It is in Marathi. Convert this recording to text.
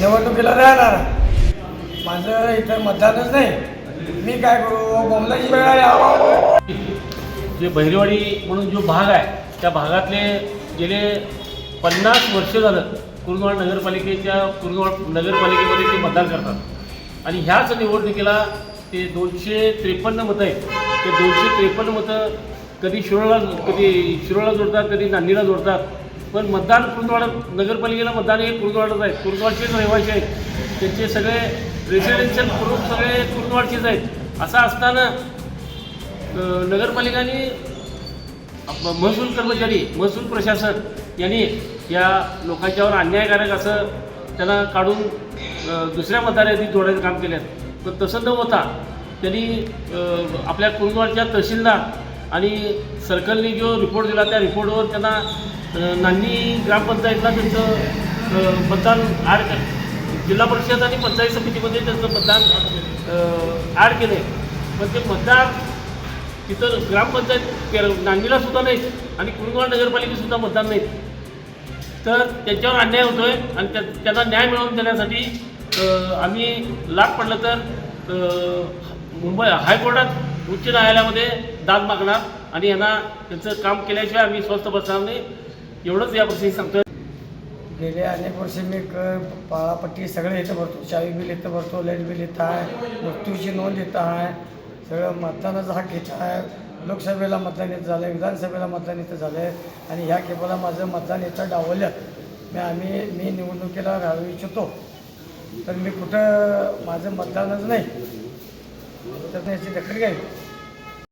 निवडणुकीला राहणार माझं इथं मतदानच नाही. मी काय करू? बोमलाची वेळ आहे. जे बहिरेवाडी म्हणून जो भाग आहे त्या भागातले गेले पन्नास वर्ष झालं कुरुंदवाड नगरपालिकेच्या कुरुंदवाड नगरपालिकेमध्ये ते मतदान करतात. आणि ह्याच निवडणुकीला ते दोनशे त्रेपन्न मतं आहेत. ते दोनशे त्रेपन्न मतं कधी शिरोळला कधी शिरोळला जोडतात कधी नांदीला जोडतात. पण मतदान कुर्दवाडा नगरपालिकेला मतदान हे कुर्दवाडाच आहे. कुरुंदवाडचेच रहिवासी आहेत त्यांचे सगळे रेसिडेन्शियल प्रूफ सगळे कुर्दवाडचेच आहेत. असं असताना नगरपालिकाने महसूल कर्मचारी महसूल प्रशासन यांनी या लोकांच्यावर अन्यायकारक असं त्यांना काढून दुसऱ्या मतदार यादीत जोडायचं काम केलं पण तसं न होता त्यांनी आपल्या कुर्दवाडच्या तहसीलदार आणि सर्कलने जो रिपोर्ट दिला त्या रिपोर्टवर त्यांना नांदी ग्रामपंचायतला त्यांचं मतदान ॲड जिल्हा परिषद आणि पंचायत समितीमध्ये त्यांचं मतदान ॲड केलं. आहे पण ते मतदार तिथं ग्रामपंचायत केर- नांदीला सुद्धा नाहीत आणि कुरुंदवाड नगरपालिकेसुद्धा मतदान नाहीत. तर त्यांच्यावर अन्याय होतो आहे आणि त्या त्यांना न्याय मिळवून देण्यासाठी आम्ही लाभ पडलं तर मुंबई हायकोर्टात उच्च न्यायालयामध्ये दाद मागणार आणि यांना त्यांचं काम केल्याशिवाय आम्ही स्वस्थ बसणार नाही. एवढंच या वर्षी सांगतो गेले अनेक वर्ष मी क पाळापट्टी सगळे इथं भरतो. चावी बिल इथं भरतो लाइट बिल इथं आहे मृत्यूची नोंद इथं आहे सगळं मतदानाचा हक इथं आहे. लोकसभेला मतदान येतं झालं विधानसभेला मतदान येतं झालं आहे आणि ह्या केबला माझं मतदान येतं डावललं. मी आम्ही मी निवडणुकीला राहू इच्छितो. तर मी कुठं माझं मतदानच नाही. तर त्याची दखल घ्यावी.